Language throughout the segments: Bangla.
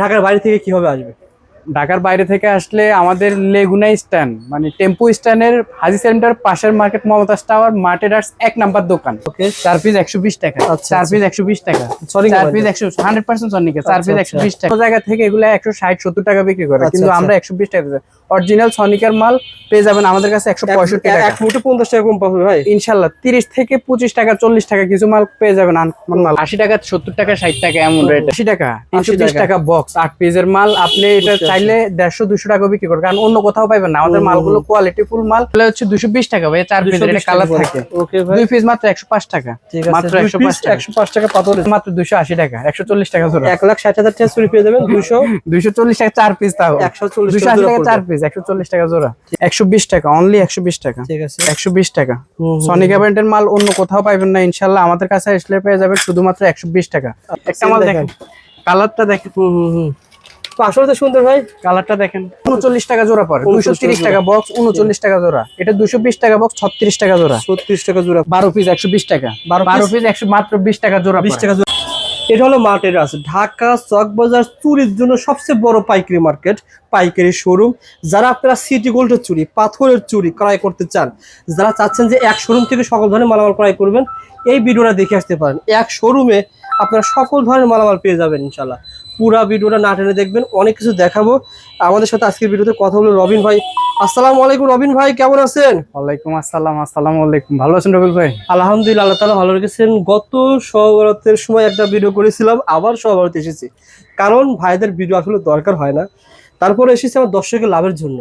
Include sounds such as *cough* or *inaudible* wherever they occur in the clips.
ঢাকার বাইরে থেকে কীভাবে আসবে? ঢাকার বাইরে থেকে আসলে আমাদের লেগুনা স্ট্যান্ড মানে টেম্পু স্ট্যান্ডের হাজি সেন্টার পাশের মার্কেট মমতাজ টাওয়ার মার্টেডার্স এক নাম্বার দোকান। ওকে চার পিস একশো বিশ টাকা। আচ্ছা, চার আচ্ছা। পিস একশো বিশ টাকা। সরি চার পিস একশো হান্ড্রেড পার্সেন্ট সনিকে চার আচ্ছা, পিস আচ্ছা। একশো বিশ টাকা। জায়গা থেকে এগুলো একশো ষাট সত্তর টাকা বিক্রি করে? আচ্ছা, কিন্তু আচ্ছা। আমরা একশো বিশ টাকা অরিজিনাল সনিকের মাল পেয়ে যাবেন আমাদের কাছে একশো পঁয়ষট্টি এক- টাকা। এক মুঠে পঞ্চাশ টাকা কম পাবে ভাই। ইনশাল্লাহ তিরিশ থেকে পঁচিশ টাকা চল্লিশ টাকা কিছু মাল পেয়ে যাবেন মাল আশি টাকা সত্তর টাকা ষাট টাকা এমন রেট আশি টাকা তিনশো 80 বিশ টাকা। বক্স আট পিসের মাল। আপনি এটা চাইলে দেড়শো দুশো টাকা বিক্রি করবেন। কারণ অন্য কোথাও পাইবেন না। আমাদের মালগুলো কোয়ালিটি ফুল মাল। তাহলে হচ্ছে দুশো বিশ টাকা ভাই চার পিস এটা কালার থাকে। ওকে ভাই। দুই পিস মাত্র একশো পাঁচ টাকা। মাত্র একশো পাঁচ টাকা। একশো পাঁচ টাকা পাথর মাত্র দুশো আশি টাকা একশো চল্লিশ টাকা ধরো। এক লাখ ষাট হাজার টাকা চুরি পেয়ে যাবেন দুশো দুইশো চল্লিশ টাকা চার পিস তাও। একশো চল্লিশ দুশো টাকা আশি টাকা চার পিস একশো চল্লিশ টাকা জোড়া। একশো বিশ টাকা অনলি একশো বিশ টাকা। ঠিক আছে। একশো বিশ টাকা। হুম, হুম, ব্র্যান্ডের মাল অন্য কোথাও পাইবেন না ইনশাল্লাহ আমাদের কাছে আসলে পেয়ে যাবেন শুধুমাত্র একশো বিশ টাকা। একটা মাল দেখেন। কালারটা দেখেন। হুম হুম তো আসলে তো সুন্দর ভাই কালারটা দেখেন। উনচল্লিশ টাকা জোড়া পড়ে দুশো তিরিশ টাকা বক্স উনচল্লিশ টাকা জোড়া। এটা দুশো বিশ টাকা বক্স ছত্রিশ টাকা জোড়া। ছত্রিশ টাকা জোড়া। বারো পিস একশো বিশ টাকা। বারো পিস একশো মাত্র বিশ টাকা জোড়া বিশ টাকা জোড়া। এটা হলো মার্কেট আছে ঢাকা চকবাজার চুরির জন্য সবচেয়ে বড় পাইকারি মার্কেট, পাইকারি শোরুম। যারা আপনারা সিটি গোল্ডের চুরি, পাথরের চুরি ক্রয় করতে চান, যারা চাচ্ছেন যে এক শোরুম থেকে সকল ধরনের মালামাল ক্রয় করবেন, এই ভিডিওটা দেখে আসতে পারেন। এক শোরুমে আপনারা সকল ধরনের মালামাল পেয়ে যাবেন ইনশাল্লাহ পুরা ভিডিওটা না টেনে দেখবেন অনেক কিছু দেখাবো। আমাদের সাথে আজকের ভিডিওতে কথা বলব রবিন ভাই। আসসালামু আলাইকুম রবিন ভাই কেমন আছেন? ওয়ালাইকুম আসসালাম আসসালামু আলাইকুম। ভালো আছেন রবিল ভাই? আলহামদুলিল্লাহ আল্লাহ তালা ভালো রেখেছেন। গত সহবরাতের সময় একটা ভিডিও করেছিলাম আবার সহবরাতে এসেছি। কারণ ভাইদের ভিডিও আসলে দরকার হয় না। তারপরে এসেছি আমার দর্শকের লাভের জন্য।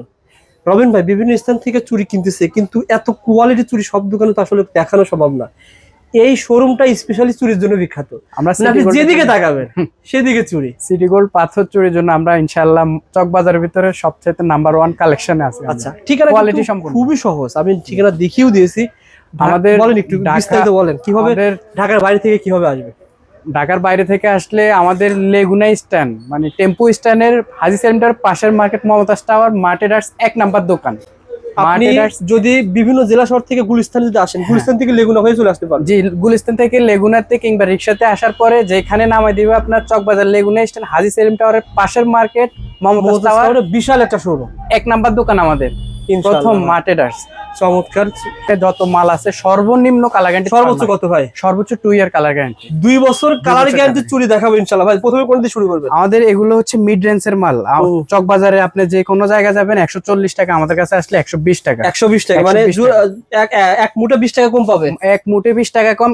রবিন ভাই বিভিন্ন স্থান থেকে চুরি কিনতেছে কিন্তু এত কোয়ালিটি চুরি সব দোকানে তো আসলে দেখানো সম্ভব না। এই শোরুমটা স্পেশালি চুরির জন্য বিখ্যাত। আমরা যেদিকে তাকাবেন সেদিকে চুরি। সিটি গোল্ড পাথর চুরির জন্য আমরা ইনশাল্লাহ চক বাজারের ভিতরে সবচেয়ে নাম্বার ওয়ান কালেকশনে আছে আচ্ছা ঠিকানা কিন্তু সম্পূর্ণ। খুবই সহজ। আমি ঠিকানা দেখিয়েও দিয়েছি। আমাদের বলেন একটু বিস্তারিত বলেন কীভাবে ঢাকার বাইরে থেকে কীভাবে আসবে? ঢাকার বাইরে থেকে আসলে আমাদের লেগুনা স্ট্যান্ড মানে টেম্পো স্ট্যান্ডের হাজি সেন্টার পাশের মার্কেট মমতাজ টাওয়ার মার্টেডার্স এক নাম্বার দোকান। আপনি যদি বিভিন্ন জেলা শহর থেকে গুলিস্তান যদি আসেন গুলিস্তান থেকে লেগুনা হয়ে চলে আসতে পারেন জি গুলিস্তান থেকে লেগুনাতে কিংবা রিক্সাতে আসার পরে যেখানে নামাই দিবে আপনার চকবাজার লেগুনা স্ট্যান্ড হাজি সেলিম টাওয়ারের পাশের মার্কেট মোহাম্মদ বিশাল একটা শোরুম এক নাম্বার দোকান আমাদের। প্রথম মার্টেডার্স চমৎকার। যত মাল আছে সর্বনিম্ন কালার গ্যারান্টি সর্বোচ্চ কত ভাই? সর্বোচ্চ টু ইয়ার কালার গ্যারান্টি দুই বছর কালার গ্যারান্টি চুরি দেখাবো ইনশাল্লাহ ভাই প্রথমে কোন দিয়ে শুরু করবেন? আমাদের এগুলো হচ্ছে মিড রেঞ্জের মাল। আ- ও। চক বাজারে আপনি যে কোনো জায়গায় যাবেন একশো চল্লিশ টাকা আমাদের কাছে আসলে একশো বিশ টাকা। একশো বিশ টাকা মানে এক মুঠে বিশ টাকা কম পাবে? এক মুঠে বিশ টাকা কম।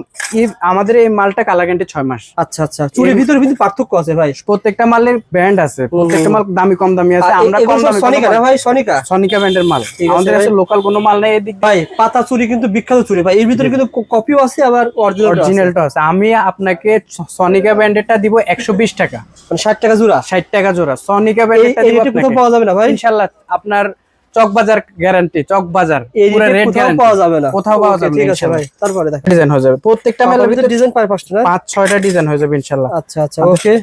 আমাদের এই মালটা কালার গ্যারান্টি ছয় মাস। আচ্ছা আচ্ছা। চুরির ভিতরে কিন্তু পার্থক্য আছে ভাই। প্রত্যেকটা মালের ব্র্যান্ড আছে। প্রত্যেকটা মাল দামি কম দামি আছে আমরা কম দামি সনিকা ভাই? সনিকা সনিকা ব্র্যান্ডের মাল। আমাদের কাছে লোকাল কোনো মাল নেই এদিক ভাই পাতা চুরি কিন্তু বিখ্যাত চুরি ভাই। এর ভিতরে কিন্তু কপিও আছে আবার অরিজিনাল অরিজিনালটা আছে। আমি আপনাকে সনিকা ব্র্যান্ডেরটা দিব একশো বিশ টাকা। মানে ষাট টাকা জোড়া? ষাট টাকা জোড়া। সনিকা এই দিব আপনাকে। পাওয়া যাবে না ভাই? ইনশাআল্লাহ আপনার চক বাজার গ্যারান্টি চক বাজার। এই পুরো রেটে গ্যারান্টি পাওয়া যাবে না। কোথাও পাওয়া যাবে ঠিক আছে ভাই তারপরে দেখেন ডিজাইন হয়ে যাবে। প্রত্যেকটা মেলার ভিতরে ডিজাইন পায় পাঁচটা না পাঁচ ছয়টা ডিজাইন হয়ে যাবে ইনশাল্লাহ। আচ্ছা আচ্ছা ওকে।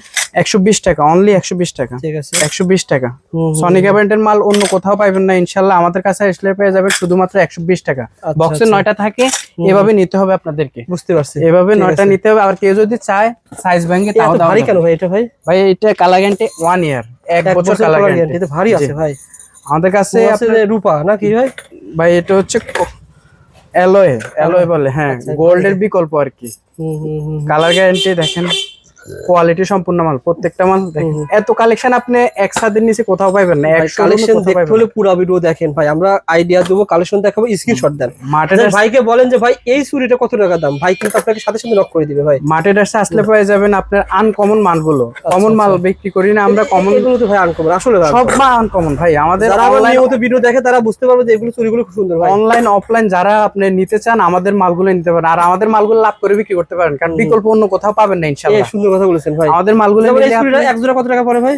একশো বিশ টাকা অনলি একশো বিশ টাকা। ঠিক আছে। একশো বিশ টাকা। হুম, হুম, ব্র্যান্ডের মাল অন্য কোথাও পাইবেন না ইনশাল্লাহ। আমাদের কাছে আসলে পেয়ে যাবেন শুধুমাত্র একশো বিশ টাকা। আচ্ছা, বক্সে আচ্ছা। নয়টা থাকে এভাবে নিতে হবে আপনাদেরকে। বুঝতে পারছি। এভাবে ঠিক নয়টা নিতে হবে। আর কেউ যদি চায় সাইজ ব্যাংকে তাও দাও ভারী কেন ভাই এটা ভাই? ভাই এটা কালার গ্যারান্টি ওয়ান ইয়ার এক বছর কালার গ্যারান্টি ভারী আছে ভাই। আমাদের কাছে আছে রূপা না কি নাকি ভাই? ভাই এটা হচ্ছে অ্যালয় অ্যালয় বলে হ্যাঁ আচ্ছা, গোল্ডের বিকল্প আর কি। হুম কালার গ্যারান্টি দেখেন। কোয়ালিটি সম্পূর্ণ মাল প্রত্যেকটা মাল এত কালেকশন আপনি একসাথে নিচে কোথাও পাইবেন না এক কালেকশন দেখতে হলে পুরো ভিডিও দেখেন ভাই আমরা আইডিয়া দেবো কালেকশন দেখাবো স্ক্রিনশট দেন। মাঠে ভাইকে বলেন যে ভাই এই চুরিটা কত টাকা দাম? ভাই কিন্তু আপনাকে সাথে সাথে নক করে দিবে ভাই। মাঠে ডাসে আসলে পেয়ে যাবেন আপনার আনকমন মালগুলো। কমন মাল বিক্রি করি না আমরা কমন এগুলো তো ভাই আনকমন আসলে সব মাল আনকমন ভাই আমাদের যারা অনলাইন নিয়মিত ভিডিও দেখে তারা বুঝতে পারবে যে এগুলো চুরিগুলো খুব সুন্দর ভাই। অনলাইন অফলাইন যারা আপনি নিতে চান আমাদের মালগুলো নিতে পারেন। আর আমাদের মালগুলো লাভ করে বিক্রি করতে পারেন কারণ বিকল্প অন্য কোথাও পাবেন না ইনশাআল্লাহ সুন্দর কথা বলেছেন ভাই। আমাদের মালগুলো এক জোড়া কত টাকা পড়ে ভাই?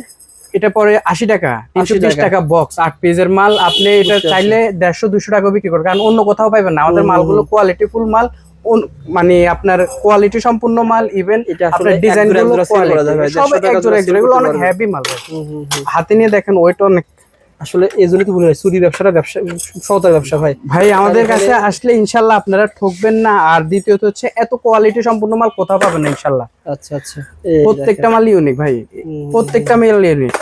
এটা পরে আশি টাকা তিনশো বিশ টাকা। বক্স আট পেজের মাল। আপনি এটা চাইলে দেড়শো দুশো টাকা বিক্রি করবেন কারণ অন্য কোথাও পাইবেন না। আমাদের মালগুলো কোয়ালিটি ফুল মাল মানে আপনার কোয়ালিটি সম্পূর্ণ মাল ইভেন এটা আসলে আপনার ডিজাইন সব এক জোড়া এগুলো অনেক। হেভি মাল হাতে নিয়ে দেখেন ওয়েট অনেক আসলে এই জন্যই তো বলে চুরি ব্যবসাটা ব্যবসা সহতার ব্যবসা ভাই। ভাই আমাদের কাছে আসলে ইনশাল্লাহ আপনারা ঠকবেন না আর দ্বিতীয়ত হচ্ছে এত কোয়ালিটি সম্পূর্ণ মাল কোথাও পাবেন না ইনশাল্লাহ। আচ্ছা আচ্ছা। প্রত্যেকটা মাল ইউনিক ভাই প্রত্যেকটা মাল ইউনিক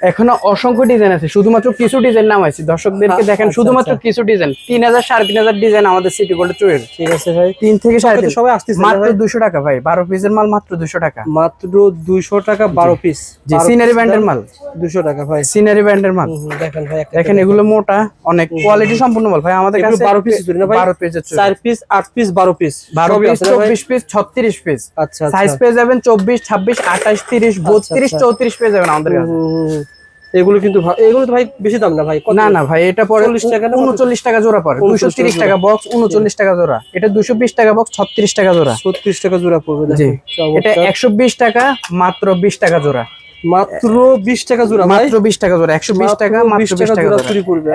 এখনও অসংখ্য ডিজাইন আছে শুধুমাত্র কিছু ডিজাইন নাম আছে। দর্শকদেরকে আচ্ছা, দেখেন আচ্ছা, শুধুমাত্র আচ্ছা। কিছু ডিজাইন তিন হাজার সাড়ে তিন হাজার ডিজাইন আমাদের সিটি গোল্ড চুয়ের ঠিক আছে ভাই। তিন থেকে সাড়ে তিন। সবাই আসতেছে মাত্র? দুশো টাকা ভাই বারো পিসের মাল মাত্র দুশো টাকা। মাত্র দুইশো টাকা বারো পিস সিনারি ব্যান্ডের মাল। দুশো টাকা ভাই। সিনারি ব্যান্ডের মাল। দেখেন ভাই দেখেন। এগুলো মোটা অনেক কোয়ালিটি সম্পূর্ণ মাল। ভাই আমাদের কাছে 12 piece চুড়ি না ভাই? বারো পিস চার। পিস আট পিস বারো পিস বারো পিস? চব্বিশ পিস ছত্রিশ পিস আচ্ছা সাইজ পেয়ে যাবেন চব্বিশ ছাব্বিশ আঠাশ তিরিশ বত্রিশ। চৌত্রিশ পেয়ে যাবেন আমাদের কাছে। এগুলো কিন্তু এগুলো তো ভাই বেশি দাম না ভাই? না না ভাই এটা পরে টাকা উনচল্লিশ টাকা জোড়া পড়ে দুশো তিরিশ টাকা। বক্স উনচল্লিশ টাকা জোড়া। এটা দুশো বিশ টাকা বক্স ছত্রিশ টাকা জোড়া। ছত্রিশ টাকা জোড়া পড়বে জি। এটা একশো বিশ টাকা মাত্র বিশ টাকা জোড়া। মাত্র বিশ টাকা জোড়া মাত্র বিশ টাকা জোড়া একশো বিশ টাকা 20 মাত্র বিশ টাকা। আচ্ছা,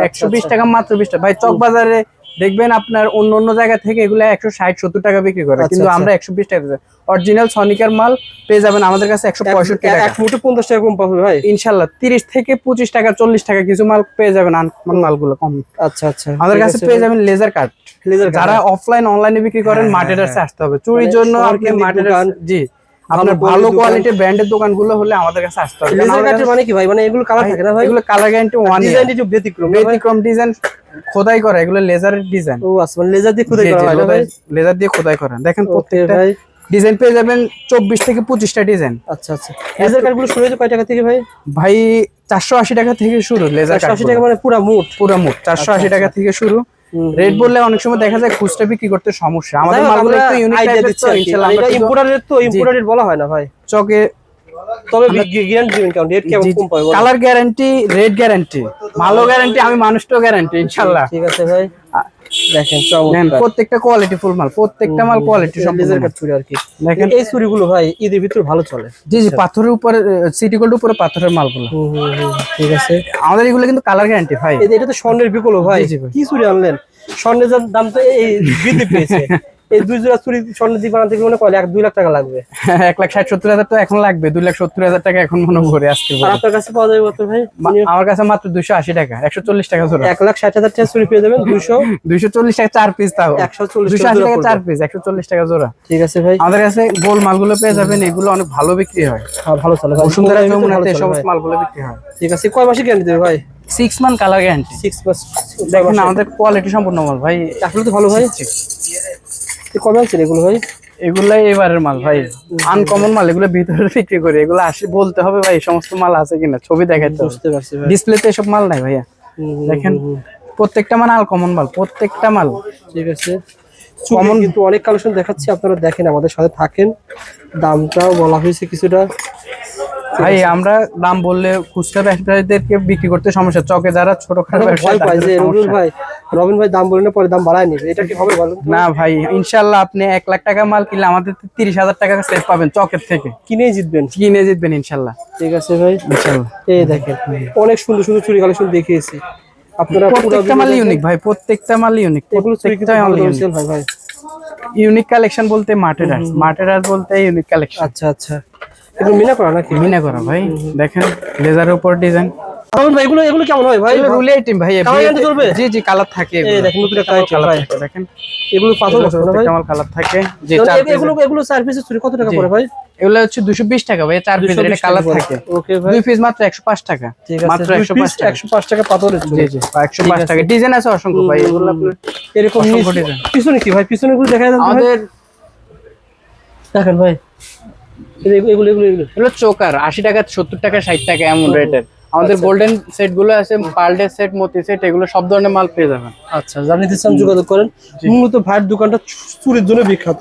একশো বিশ আচ্ছা। টাকা মাত্র বিশ টাকা। ভাই চক বাজারে দেখবেন আপনার অন্য অন্য জায়গা থেকে এগুলো একশো ষাট সত্তর টাকা বিক্রি করে। আচ্ছা, কিন্তু আচ্ছা। আমরা একশো বিশ টাকা অরিজিনাল সনিকার মাল পেয়ে যাবেন আমাদের কাছে একশো পঁয়ষট্টি টাকা। পঞ্চাশ টাকা কম পাবে ভাই। ইনশাল্লাহ তিরিশ থেকে পঁচিশ টাকা চল্লিশ টাকা কিছু মাল পেয়ে যাবেন আনকমন মালগুলো কম। আচ্ছা আচ্ছা আমাদের কাছে পেয়ে যাবেন লেজার কাট Laser যারা অফলাইন অনলাইনে বিক্রি করেন হ্যাঁ, মার্কেটার্সে হ্যাঁ, আসতে হবে। চুরির মানে জন্য আপনি কেন্দ্রিক জি। আপনার ভালো। কোয়ালিটির ব্র্যান্ডের দোকানগুলো হলে আমাদের কাছে আসতে হবে। লেজার কাটের মানে কি ভাই? মানে এগুলো কালার থাকে না ভাই? এগুলো কালার গ্যারান্টি ওয়ান ডিজাইন একটু ব্যতিক্রম ব্যতিক্রম ডিজাইন খোদাই করা। এগুলো লেজারের ডিজাইন ও আচ্ছা মানে লেজার দিয়ে খুদে করা হয় ভাই? লেজার দিয়ে খোদাই করেন দেখেন প্রত্যেকটা ডিজাইন পেয়ে যাবেন চব্বিশ থেকে পঁচিশটা ডিজাইন আচ্ছা আচ্ছা। লেজার কাটগুলো শুরু হয়েছে কয় টাকা থেকে ভাই? ভাই চারশো আশি টাকা থেকে শুরু লেজার আশি টাকা মানে পুরা মুঠ পুরো মুখ চারশো আশি টাকা থেকে শুরু। রেট বললে অনেক সময় দেখা যায় খুচরা বিক্রি করতে সমস্যা। আমাদের মালগুলো একটু ইউনিক টাইপের দিচ্ছি ইনশাআল্লাহ এটা আমরা তো imported বলা হয় না ভাই। চকে তবে গ্যারান্টি দিবেন কারণ রেট কেমন কম পাবে কালার গ্যারান্টি রেড গ্যারান্টি ভালো গ্যারান্টি আমি মানুষটাও গ্যারান্টি ইনশাআল্লাহ। ঠিক আছে ভাই। দেখেন চমৎকার। প্রত্যেকটা কোয়ালিটি ফুল মাল প্রত্যেকটা মাল কোয়ালিটি সব নিজের কাছে চুরি আর কি। দেখেন এই চুরিগুলো ভাই ঈদের ভিতরে ভালো চলে। জি জি পাথরের উপরে সিটি গোল্ড উপরে পাথরের মালগুলো। ঠিক আছে। আমাদের এগুলো কিন্তু কালার গ্যারান্টি ভাই। এটা তো স্বর্ণের বিকল্প ভাই। কি চুরি আনলেন? স্বর্ণের দাম তো এই বৃদ্ধি পেয়েছে *laughs* এই দুই জোড়া চুরি স্বর্ণের দিয়ে বানাতে গেলে মনে কয় এক দুই লাখ টাকা লাগবে। *laughs* এক লাখ ষাট সত্তর হাজার তো এখন লাগবে দুই লাখ সত্তর হাজার টাকা এখন মনে করে আজকে আপনার কাছে পাওয়া যাবে কত ভাই? আমার কাছে মাত্র দুশো আশি টাকা একশো চল্লিশ টাকা জোড়া। এক লাখ ষাট হাজার টাকা চুরি পেয়ে যাবেন দুইশো। *laughs* দুইশো চল্লিশ টাকা চার পিস তাও। একশো চল্লিশ দুশো টাকা টাকা চার পিস একশো চল্লিশ টাকা জোড়া। ঠিক আছে ভাই। আমাদের কাছে গোল মালগুলো পেয়ে যাবেন এগুলো অনেক ভালো বিক্রি হয়। হ্যাঁ, ভালো চলে বসুন্ধরা যমুনাতে সমস্ত মালগুলো বিক্রি হয়। ঠিক আছে কয় মাসে গ্যারান্টি দেবে ভাই? Six month colour guarantee six মাস দেখেন আমাদের কোয়ালিটি সম্পূর্ণ মাল ভাই। আসলে তো ভালো ভাই। কবে আনছেন এগুলো ভাই? এগুলাই এবারের মাল ভাই। আনকমন মাল এগুলো ভিতরে বিক্রি করি। এগুলো আসে বলতে হবে ভাই এই সমস্ত মাল আছে কিনা ছবি দেখাইতে বুঝতে পারছি ডিসপ্লেতে এসব মাল নাই ভাইয়া। দেখেন। প্রত্যেকটা মাল আনকমন মাল প্রত্যেকটা মাল। ঠিক আছে। কমন কিন্তু অনেক কালেকশন দেখাচ্ছি আপনারা দেখেন আমাদের সাথে থাকেন। দামটাও বলা হয়েছে কিছুটা। ভাই আমরা দাম বললে খুচরা ব্যবসায়ীদেরকে বিক্রি করতে সমস্যা চকে যারা ছোটখাটো সমস্যা। ভাই রবিন ভাই দাম বলে পরে দাম বাড়ায় নিবে। এটা কি হবে বলেন না ভাই ইনশাল্লাহ আপনি এক লাখ টাকা মাল কিনলে আমাদের তিরিশ হাজার টাকা সেভ পাবেন চকের থেকে। কিনেই জিতবেন। কিনে জিতবেন ইনশাল্লাহ ঠিক আছে ভাই। ইনশাল্লাহ এই দেখেন অনেক সুন্দর সুন্দর চুরি কালেকশন দেখিয়েছি। আপনারা পুরো প্রত্যেকটা মাল ইউনিক ভাই প্রত্যেকটা মাল ইউনিক প্রত্যেকটা মাল ইউনিক হয় ভাই। ইউনিক কালেকশন বলতে মার্টেরাস মার্টেরাস বলতে ইউনিক কালেকশন আচ্ছা আচ্ছা। এগুলো মিনা করা নাকি? মিনা করা ভাই। দেখেন লেজারের উপর ডিজাইন ভাই এগুলো এগুলো কেমন হয় ভাই? রুলি আইটেম ভাই চলবে? জি জি কালার থাকে এই দেখেন নতুন একটা কালার থাকে দেখেন। এগুলো পাথর ভাই? কামাল কালার থাকে? যে চার এগুলো এগুলো চার কত টাকা পড়ে ভাই? এগুলো হচ্ছে দুশো বিশ টাকা ভাই চার পিস এটা কালার থাকে। ওকে ভাই। দুই পিস মাত্র একশো পাঁচ টাকা। মাত্র টাকা। 105 টাকা পাথরের জি জি একশো পাঁচ টাকা। ডিজাইন আছে অসংখ্য ভাই। এগুলো আপনার এরকম। পিছনে কি ভাই? পিছনে গুলো দেখা যাচ্ছে আমাদের দেখেন ভাই। এগুলো এগুলো এগুলো। এগুলো চোকার আশি টাকা সত্তর টাকা ষাট টাকা এমন রেটের আমাদের গোল্ডেন সেটগুলো আছে পার্লডে সেট মতি সেট এগুলো সব ধরনের মাল পেয়ে যাবেন। আচ্ছা জানি দিচ্ছেন যোগাযোগ করেন। মূলত ভাইয়ের দোকানটা চুরির জন্য বিখ্যাত।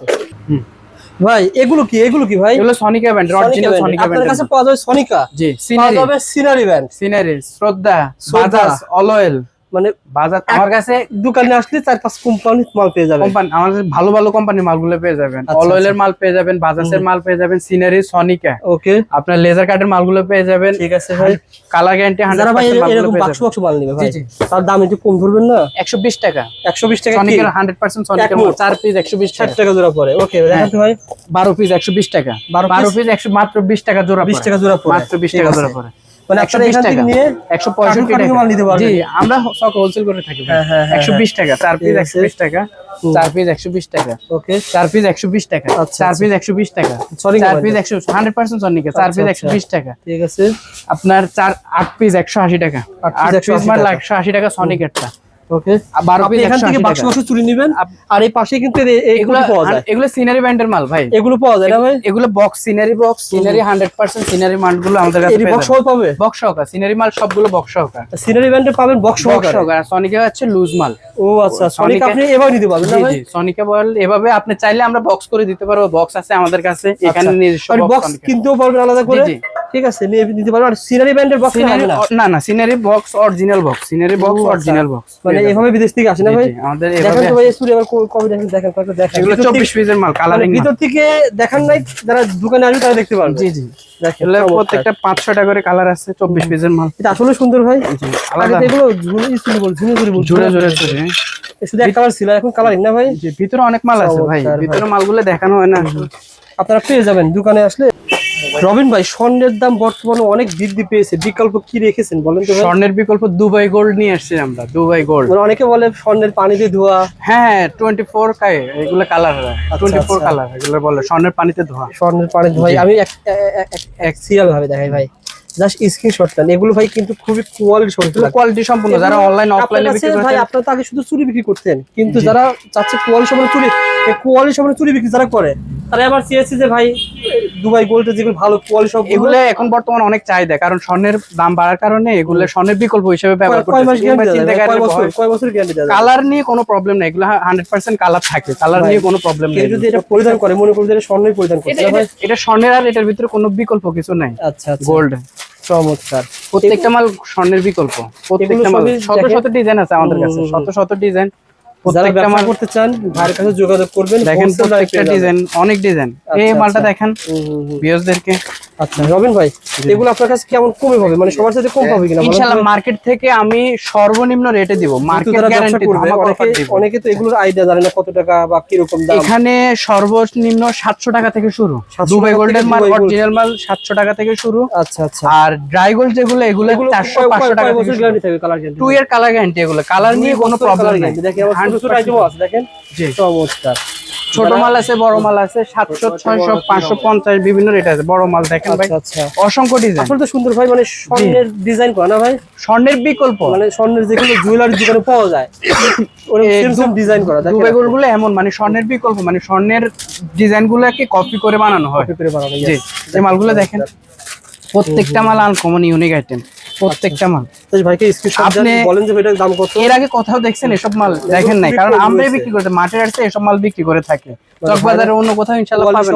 ভাই এগুলো কি? এগুলো কি ভাই? এগুলো সনিকা ব্যান্ড অরিজিনাল সনিকা ব্যান্ড আপনার কাছে পাওয়া যাবে সনিকা জি পাওয়া সিনারি যাবে সিনারি ব্যান্ড সিনারি শ্রদ্ধা শ্রদ্ধা। বাজাজ অলয়েল। মানে বাজার আমার কাছে দোকানে আসলে চার পাঁচ কোম্পানি মাল পেয়ে যাবে কোম্পানি আমাদের ভালো ভালো কোম্পানির মালগুলো পেয়ে যাবেন। আচ্ছা, অলয়েলের মাল পেয়ে যাবেন বাজাজের মাল পেয়ে যাবেন সিনারি সনিকা ওকে আপনার লেজার কার্ডের মালগুলো পেয়ে যাবেন। ঠিক আছে ভাই। কালার গ্যারান্টি যারা ভাই এরকম বাক্স বাক্স মাল নেবে ভাই। তার দাম একটু কম ধরবেন না? একশো বিশ টাকা। একশো বিশ টাকা কি? সনিকের হান্ড্রেড পার্সেন্ট সনিকের মাল চার পিস একশো বিশ ষাট টাকা। টাকা জোড়া পড়ে ওকে দেখাতে ভাই। বারো পিস একশো বিশ টাকা। 12 বারো পিস একশো মাত্র বিশ টাকা জোড়া বিশ পড়ে। টাকা জোড়া পড়ে মাত্র বিশ ঠিক টাকা জোড়া পড়ে মানে একশো আপনারা বিশ এখান থেকে টাকা নিয়ে টাকা। মাল নিতে পারবেন। জি আমরা সক হোলসেল করে থাকি একশো বিশ টাকা চার পিস টাকা চার পিস টাকা। ওকে চার পিস একশো বিশ টাকা আচ্ছা, চার আচ্ছা। পিস একশো বিশ টাকা। সরি চার পিস। একশো হান্ড্রেড পার্সেন্ট সনিকে চার আচ্ছা, পিস আচ্ছা। একশো বিশ টাকা। ঠিক আছে। আপনার চার আট পিস একশো আশি টাকা। আট 180 পিস মাল টাকা। একশো আশি টাকা সনিকেরটা ওকে আর বারো আপনি পিস এখান থেকে বাক্স বাক্স চুরি নেবেন আর এই পাশে কিন্তু এ- এ- এগুলো এগুলো পাওয়া যায়। এগুলো সিনারি ব্যান্ডের মাল ভাই। এগুলো পাওয়া যায় না ভাই? এগুলো বক্স সিনারি বক্স সিনারি হান্ড্রেড পার্সেন্ট সিনারি মালগুলো আমাদের কাছে বক্স। পাবে? বক্স সিনারি মাল সবগুলো বক্স সিনারি ব্যান্ডে পাবেন বক্স বক্স সহকারে? আর সনিকে হচ্ছে লুজ মাল। ও আচ্ছা সনিক আপনি পারবেন না ভাই? সনিকা বল এভাবে আপনি চাইলে আমরা বক্স করে দিতে পারব। বক্স আছে আমাদের কাছে এখানে নিজস্ব আর বক্স কিনতেও পারবেন আলাদা করে? জি। ঠিক আছে নিয়ে পারবেন আর সিনারি ব্যান্ডের বক্স না? না না scenery box original box scenery box. Original box মানে এভাবে বিদেশ থেকে আসে না ভাই? আমাদের দেখেন তো ভাই স্টুডিও আবার কো- কবে দেখেন? দেখেন কয়েকটা দেখেন। এগুলো ভিতর চব্বিশ থেকে- পিসের মাল মানে কালারিং ভিতর থেকে দেখান নাই যারা দোকানে আসবে তারা দেখতে পারবে। জি জি। দেখেন প্রত্যেকটা পাঁচ ছটা করে কালার আছে চব্বিশ পিসের মাল। এটা আসলে সুন্দর ভাই। জি আলাদা। এগুলো ঝুলে ঝুলে বল ঝুলে ঝুলে বল শুধু এক কালার ছিল এখন কালারিং না ভাই? জি ভিতরে অনেক মাল আছে ভাই। ভিতরে মালগুলো দেখানো হয় না। আপনারা পেয়ে যাবেন দোকানে আসলে। রবিন ভাই স্বর্ণের দাম বর্তমানে অনেক বৃদ্ধি পেয়েছে। বিকল্প কি রেখেছেন বলেন তো স্বর্ণের বিকল্প দুবাই গোল্ড নিয়ে আসছি আমরা দুবাই গোল্ড মানে অনেকে বলে স্বর্ণের পানি দিয়ে ধোয়া। হ্যাঁ টোয়েন্টি ফোর কাই এগুলো কালার টোয়েন্টি ফোর। কালার এগুলো বলে স্বর্ণের পানিতে ধোয়া। স্বর্ণের পানি ধোয়া। আমি এক সিরিয়াল ভাবে দেখাই ভাই। জাস্ট স্ক্রিনশট নেন এগুলো ভাই কিন্তু খুবই কোয়ালিটি সম্পূর্ণ। কোয়ালিটি সম্পূর্ণ। যারা অনলাইন অফলাইনে বিক্রি ভাই আপনারা তো আগে শুধু চুরি বিক্রি করতেন। কিন্তু যারা চাচ্ছে কোয়ালিটি সম্পূর্ণ চুরি কোয়ালিটি সম্পূর্ণ চুরি বিক্রি যারা করে তারা আবার চেয়েছে যে ভাই দুবাই গোল্ডের যেগুলো ভালো কোয়ালিটি সব এগুলো এখন বর্তমানে অনেক চাহিদা কারণ স্বর্ণের দাম বাড়ার কারণে এগুলো স্বর্ণের বিকল্প হিসেবে ব্যবহার কয় মাস গ্যারান্টি দেয়? কয় বছর কয় বছর গ্যারান্টি দেয়? কালার নিয়ে কোনো প্রবলেম নেই এগুলো হান্ড্রেড পার্সেন্ট কালার থাকে কালার নিয়ে কোনো প্রবলেম কেউ নেই। যদি এটা পরিধান করে মনে করুন যে এটা স্বর্ণই পরিধান করছে। এটা স্বর্ণের আর এটার ভিতরে কোনো বিকল্প কিছু নাই আচ্ছা আচ্ছা। গোল্ড চমৎকার। প্রত্যেকটা মাল স্বর্ণের বিকল্প প্রত্যেকটা মাল। শত শত ডিজাইন আছে আমাদের কাছে শত শত ডিজাইন যারা ব্যবসা করতে চান ভাইয়ের কাছে যোগাযোগ করবেন দেখেন প্রত্যেকটা ডিজাইন অনেক ডিজাইন এই আচ্ছা, মালটা আচ্ছা। দেখেন। ভিউয়ারদেরকে আচ্ছা রবিন ভাই এগুলো আপনার কাছে কেমন কমে মানে সবার সাথে কম পাবে কিনা? ইনশাআল্লাহ মার্কেট থেকে আমি সর্বনিম্ন রেটে দিব। মার্কেট গ্যারান্টি করবে। অনেকে অনেকে তো এগুলোর আইডিয়া জানে না কত টাকা বা কীরকম দাম। এখানে সর্বনিম্ন সাতশো টাকা থেকে শুরু। 700 দুবাই গোল্ডের মাল অরিজিনাল মাল সাতশো টাকা থেকে শুরু। আচ্ছা আচ্ছা। আর ড্রাই গোল্ড যেগুলো এগুলো এগুলো চারশো কয়- পাঁচশো কয়- টাকা বছর গ্যারান্টি থাকবে colour guarantee two year colour guarantee এগুলো। কালার নিয়ে কোনো প্রবলেম নেই। দেখেন আমার ছোট ছোট আইটেমও আছে দেখেন। জি। চমৎকার। ছোট মাল আছে বড় মাল আছে সাতশো ছয়শো পাঁচশো পঞ্চাশ বিভিন্ন রেট আছে। বড় মাল দেখেন ভাই। আচ্ছা। আচ্ছা অসংখ্য ডিজাইন আসলে তো সুন্দর ভাই মানে স্বর্ণের ডিজাইন করা না ভাই? স্বর্ণের বিকল্প। মানে স্বর্ণের যেগুলো জুয়েলারি দোকানে পাওয়া যায়। ডিজাইন করা দুবাই এমন মানে স্বর্ণের বিকল্প মানে স্বর্ণের ডিজাইন গুলোকে কপি করে বানানো হয়। কপি করে বানানো মালগুলো দেখেন। প্রত্যেকটা মাল আনকমন ইউনিক আইটেম প্রত্যেকটা মাল। ভাইকে আপনি- বলেন যে এটার দাম কত। এর আগে কোথাও দেখছেন এসব মাল? দেখেন নাই কারণ রয়েছে। বিক্রি করতে মাঠের আসছে এসব মাল বিক্রি করে থাকে। মানে চকবাজারে অন্য কোথাও Quality পাবেন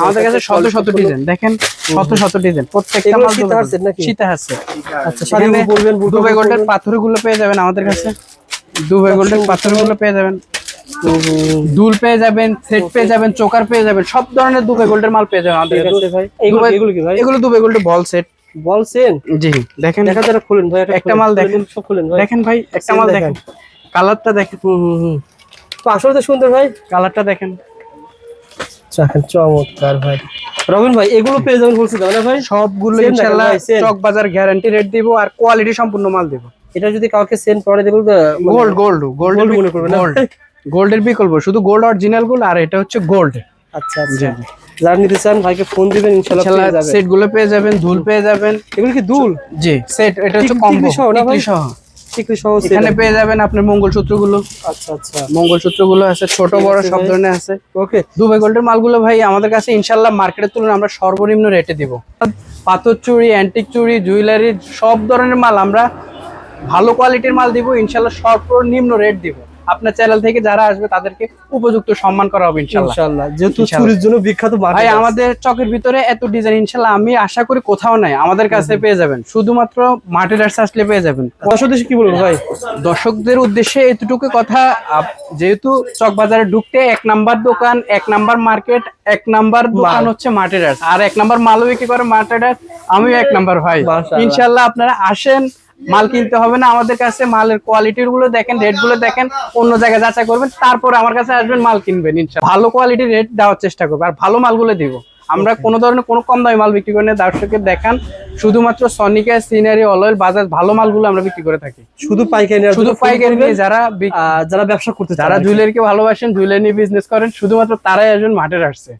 আমাদের কাছে শত শত ডিজাইন দেখেন শত শত ডিজাইন প্রত্যেকটা মাল শীতে হারছেন নাকি? শীতে হাসছে আচ্ছা শাড়ি বলবেন দুবাই গোল্ডের। পাথরগুলো পেয়ে যাবেন আমাদের কাছে। দুবাই গোল্ডের পাথরগুলো পেয়ে যাবেন। দুল পেয়ে যাবেন সেট পেয়ে যাবেন চোকার পেয়ে যাবেন সব ধরনের দুবাই গোল্ডের মাল পেয়ে যাবেন আমাদের কাছে। ভাই এগুলো দুবাই- এগুলো কি ভাই? এগুলো দুবাই গোল্ডের বল সেট। বলছেন জি দেখেন। দেখা যারা খুলেন ভাই একটা মাল দেখেন। সব খুলেন ভাই। দেখেন ভাই একটা মাল দেখেন। কালারটা দেখেন। হুম হুম হুম। তো আসলে তো সুন্দর ভাই। কালারটা দেখেন। চাকেন চমৎকার ভাই। রবিন ভাই এগুলো পেয়ে যাবেন বলছি না ভাই? সবগুলো ইনশাআল্লাহ। চক বাজার গ্যারান্টি রেট দিব আর কোয়ালিটি সম্পূর্ণ মাল দিব। এটা যদি কাউকে সেন্ড করে দেবো গোল্ড গোল্ড গোল্ড মনে করবে না? গোল্ডের বিকল্প শুধু গোল্ড অরিজিনাল গোল্ড আর এটা হচ্ছে গোল্ড আচ্ছা আচ্ছা। যারা নিতে চান ভাইকে ফোন দিবেন ইনশাআল্লাহ পেয়ে যাবেন। সেটগুলো পেয়ে যাবেন দুল পেয়ে যাবেন। এগুলো কি দুল জি সেট এটা হচ্ছে কম্বো সহ না ভাই? সহ। এখানে পেয়ে যাবেন আপনার মঙ্গলসূত্রগুলো আচ্ছা আচ্ছা। মঙ্গলসূত্রগুলো আছে ছোট বড় সব ধরনের আছে। ওকে দুবাই গোল্ডের মালগুলো ভাই আমাদের কাছে ইনশাল্লাহ মার্কেটের তুলনায় আমরা সর্বনিম্ন রেটে দিব। পাথর চুড়ি অ্যান্টিক চুড়ি জুয়েলারি সব ধরনের মাল আমরা ভালো কোয়ালিটির মাল দিব ইনশাল্লাহ সর্বনিম্ন রেট দিব। আপনার চ্যানেল থেকে যারা আসবে তাদেরকে উপযুক্ত সম্মান করা হবে ইনশাল্লাহ। ইনশাআল্লাহ যেহেতু চুরির জন্য বিখ্যাত ভাই আমাদের চকের ভিতরে এত ডিজাইন ইনশাল্লাহ আমি আশা করি কোথাও নাই আমাদের কাছে পেয়ে যাবেন। শুধুমাত্র মার্টের আসলে পেয়ে যাবেন। কি বলব ভাই? দর্শকদের উদ্দেশ্যে এতটুকু কথা যেহেতু চক বাজারে ঢুকতে এক নাম্বার দোকান এক নাম্বার মার্কেট এক নাম্বার দোকান হচ্ছে মার্টেরাস আর এক নাম্বার মালও বিক্রি করে মার্টেরাস আমিও এক নাম্বার ভাই। ইনশাল্লাহ আপনারা আসেন মাল কিনতে হবে না। আমাদের কাছে মালের কোয়ালিটিরগুলো দেখেন রেটগুলো দেখেন অন্য জায়গায় যাচাই করবেন তারপর আমার কাছে আসবেন মাল কিনবেন ভালো কোয়ালিটির রেট দেওয়ার চেষ্টা করব আর ভালো মালগুলো দিব। আমরা কোনো ধরনের কোনো কম দামি মাল বিক্রি করি না দর্শকের দেখান শুধুমাত্র সনিকা সিনারি অলয়েল বাজাজ ভালো মালগুলো আমরা বিক্রি করে থাকি। শুধু পাইকারি শুধু পাইকারি নিয়ে যারা যারা ব্যবসা করতে যারা। জুয়েলারিকে ভালোবাসেন জুয়েলারি নিয়ে বিজনেস করেন শুধুমাত্র তারাই একজন মাঠের আসছে।